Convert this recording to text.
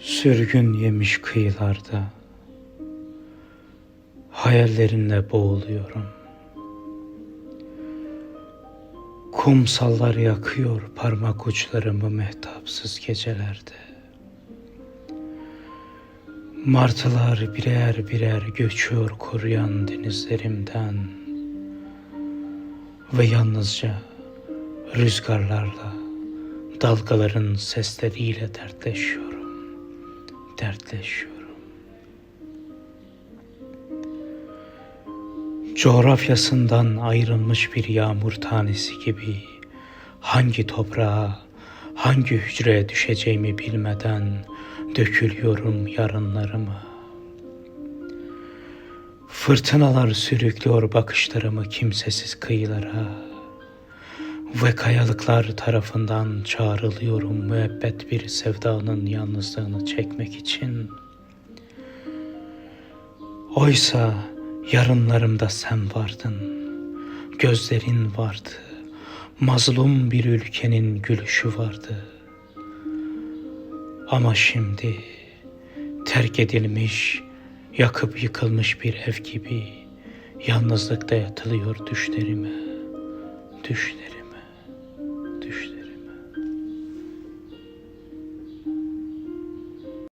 Sürgün yemiş kıyılarda. Hayallerinle boğuluyorum. Kumsallar yakıyor parmak uçlarımı mehtapsız gecelerde. Martılar birer birer göçüyor kuruyan denizlerimden. Ve yalnızca rüzgarlarla dalgaların sesleriyle dertleşiyorum dertleşiyorum. Coğrafyasından ayrılmış bir yağmur tanesi gibi hangi toprağa, hangi hücreye düşeceğimi bilmeden dökülüyorum yarınlarıma. Fırtınalar sürüklüyor bakışlarımı kimsesiz kıyılara ve kayalıklar tarafından çağrılıyorum müebbet bir sevdanın yalnızlığını çekmek için. Oysa yarınlarımda sen vardın, gözlerin vardı, mazlum bir ülkenin gülüşü vardı. Ama şimdi terk edilmiş, yakıp yıkılmış bir ev gibi yalnızlıkta yatılıyor düşlerime, düşlerime.